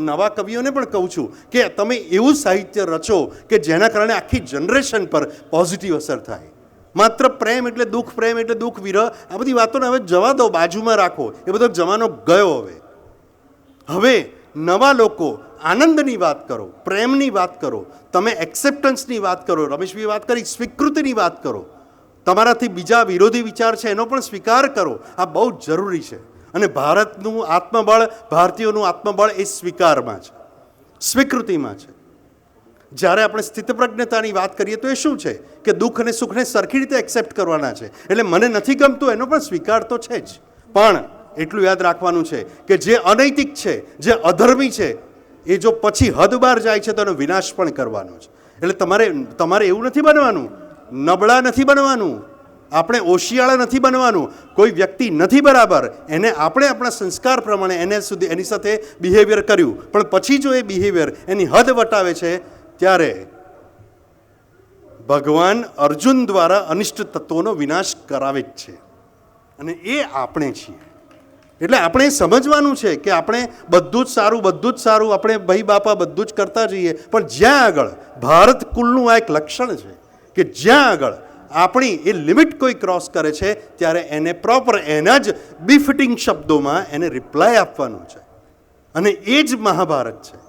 નવા કવિઓને પણ કહું છું કે તમે એવું સાહિત્ય રચો કે જેના કારણે આખી જનરેશન પર પોઝિટિવ અસર થાય. માત્ર પ્રેમ એટલે દુઃખ, પ્રેમ એટલે દુઃખ, વિરહ, આ બધી વાતોને હવે જવા દો, બાજુમાં રાખો. એ બધો જમાનો ગયો હવે. હવે નવા લોકો આનંદની વાત કરો, પ્રેમની વાત કરો, તમે એક્સેપ્ટન્સની વાત કરો રમેશભાઈ વાત કરી, સ્વીકૃતિની વાત કરો. તમારાથી બીજા વિરોધી વિચાર છે એનો પણ સ્વીકાર કરો. આ બહુ જરૂરી છે. અને ભારતનું આત્મબળ, ભારતીયોનું આત્મબળ એ સ્વીકારમાં છે. સ્વીકૃતિમાં છે. જ્યારે આપણે સ્થિતપ્રજ્ઞતાની વાત કરીએ તો એ શું છે? કે દુઃખ અને સુખને સરખી રીતે એક્સેપ્ટ કરવાના છે. એટલે મને નથી ગમતું એનો પણ સ્વીકાર તો છે જ. પણ એટલું યાદ રાખવાનું છે કે જે અનૈતિક છે, જે અધર્મી છે, એ જો પછી હદ બહાર જાય છે તો એનો વિનાશ પણ કરવાનો છે. એટલે તમારે તમારે એવું નથી બનવાનું. નબળા નથી બનવાનું. આપણે ઓશિયાળા નથી બનવાનું. કોઈ વ્યક્તિ નથી બરાબર. એને આપણે આપણા સંસ્કાર પ્રમાણે એને સુધી એની સાથે બિહેવિયર કર્યું. પણ પછી જો એ બિહેવિયર એની હદ વટાવે છે, ત્યારે ભગવાન અર્જુન દ્વારા અનિષ્ટ તત્વોનો વિનાશ કરાવે જ છે. અને એ આપણે છીએ. એટલે આપણે સમજવાનું છે કે આપણે બધું જ સારું, બધું જ સારું, આપણે ભાઈ બાપા બધું જ કરતા જઈએ. પણ જ્યાં આગળ ભારત કુલનું આ એક લક્ષણ છે કે જ્યાં આગળ આપણી એ લિમિટ કોઈ ક્રોસ કરે છે, ત્યારે એને પ્રોપર એના જ બિફિટિંગ શબ્દોમાં એને રિપ્લાય આપવાનો છે. અને એ જ મહાભારત છે.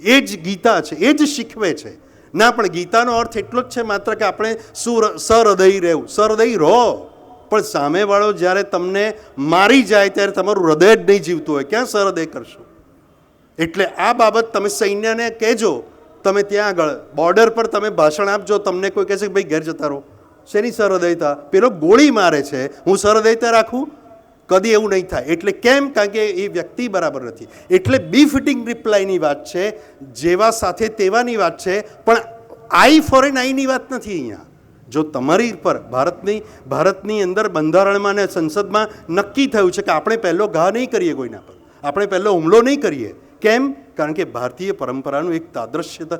એ જ ગીતા છે. એ જ શીખવે છે. ના, પણ ગીતાનો અર્થ એટલો જ છે માત્ર કે આપણે સુર, સહૃદય રહેવું. સહૃદય રહો. પણ સામેવાળો જ્યારે તમને મારી જાય ત્યારે તમારું હૃદય જ નહીં જીવતું હોય. ક્યાં સરહદય કરશો? એટલે આ બાબત તમે સૈન્યને કહેજો. તમે ત્યાં આગળ બોર્ડર પર તમે ભાષણ આપજો. તમને કોઈ કહેશે કે, ભાઈ, ઘેર જતા રહો. શેની સહૃદયતા પેલો ગોળી મારે છે. હું સહૃદયતા રાખું? કદી એવું નહીં થાય. એટલે કેમ? કારણ કે એ વ્યક્તિ બરાબર નથી. એટલે બી ફિટિંગ રિપ્લાયની વાત છે, જેવા સાથે તેવાની વાત છે, પણ આઈ ફોર એન આઈની વાત નથી અહીંયા. જો તમારી પર ભારતની ભારતની અંદર બંધારણમાં અને સંસદમાં નક્કી થયું છે કે આપણે પહેલો ઘા નહીં કરીએ કોઈના પર. આપણે પહેલો હુમલો નહીં કરીએ. કેમ? કારણ કે ભારતીય પરંપરાનું એક તાદ્રશ્યતા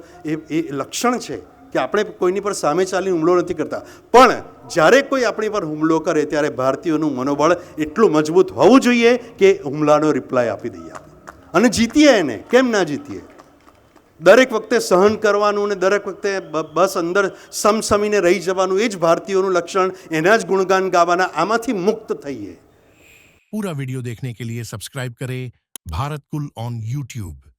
એ લક્ષણ છે. કે આપણે કોઈની પર સામે ચાલીને હુમલો નથી કરતા. પણ જ્યારે કોઈ આપણી પર હુમલો કરે ત્યારે ભારતીયોનું મનોબળ એટલું મજબૂત હોવું જોઈએ કે હુમલાનો રિપ્લાય આપી દઈએ અને જીતીએ એને. કેમ ના જીતીએ? દરેક વખતે સહન કરવાનું અને દરેક વખતે બસ અંદર સમસમીને રહી જવાનું એ જ ભારતીયોનું લક્ષણ. એના જ ગુણગાન ગાવાના આમાંથી મુક્ત થઈએ. પૂરા વિડિયો દેખને કે લીએ સબસ્ક્રાઇબ કરે ભારત કુલ ઓન યુટ્યુબ.